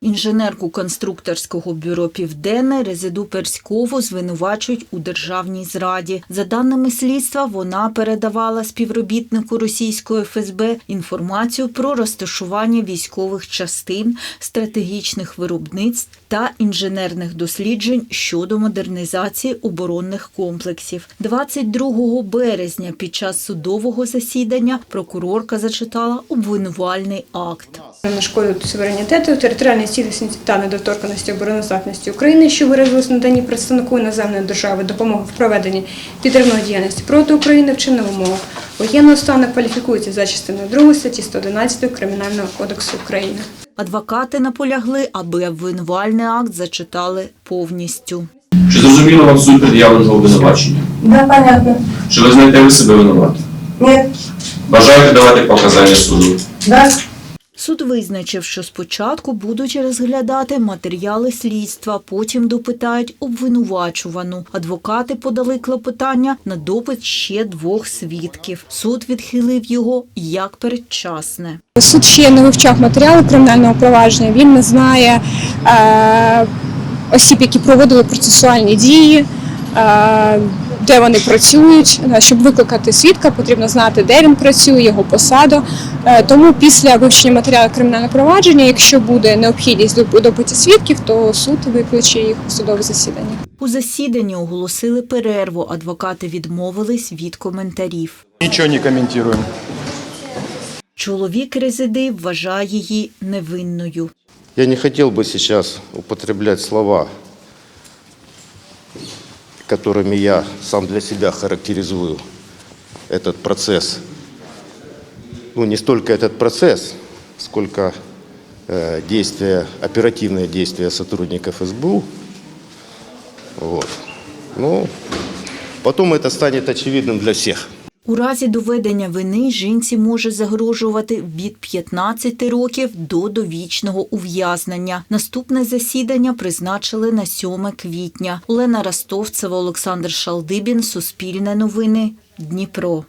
Інженерку конструкторського бюро Південне Резиду Перськову звинувачують у державній зраді. За даними слідства, вона передавала співробітнику російської ФСБ інформацію про розташування військових частин, стратегічних виробництв та інженерних досліджень щодо модернізації оборонних комплексів. 22 березня під час судового засідання прокурорка зачитала обвинувальний акт. На шкоду суверенітету, територіальної цілісності та недоторканості обороноздатності України, що виразилось в наданні представнику іноземної держави допомоги в проведенні підривної діяльності проти України вчинив умовах воєнного стану кваліфікується за частиною 2 статті 111 Кримінального кодексу України. Адвокати наполягли, аби обвинувальний акт зачитали повністю. Чи зрозуміло вам суть пред'явленого обвинувачення? Да, понятно. Чи ви знаєте ви себе винуватим? Нет. Бажаєте давати показання суду? Да. Суд визначив, що спочатку будуть розглядати матеріали слідства, потім допитають обвинувачувану. Адвокати подали клопотання на допит ще двох свідків. Суд відхилив його як передчасне. Суд ще не вивчав матеріали кримінального провадження. Він не знає е, осіб, які проводили процесуальні дії, е, де вони працюють. Е, Щоб викликати свідка, потрібно знати, де він працює, його посаду. Е, тому після вивчення матеріалу кримінального провадження, якщо буде необхідність допиті свідків, то суд викличе їх у судове засідання. У засіданні оголосили перерву. Адвокати відмовились від коментарів. Ничего не комментируем. Чоловік резиди вважає її невинною. Я не хотел бы сейчас употреблять слова, которыми я сам для себя характеризую этот процесс. Ну, не столько этот процесс, сколько э, действия, оперативные действия сотрудников СБУ. Вот. Ну, потом это станет очевидным для всех. У разі доведення вини жінці може загрожувати від 15 років до довічного ув'язнення. Наступне засідання призначили на 7 квітня. Олена Ростовцева, Олександр Шалдибін, Суспільне новини, Дніпро.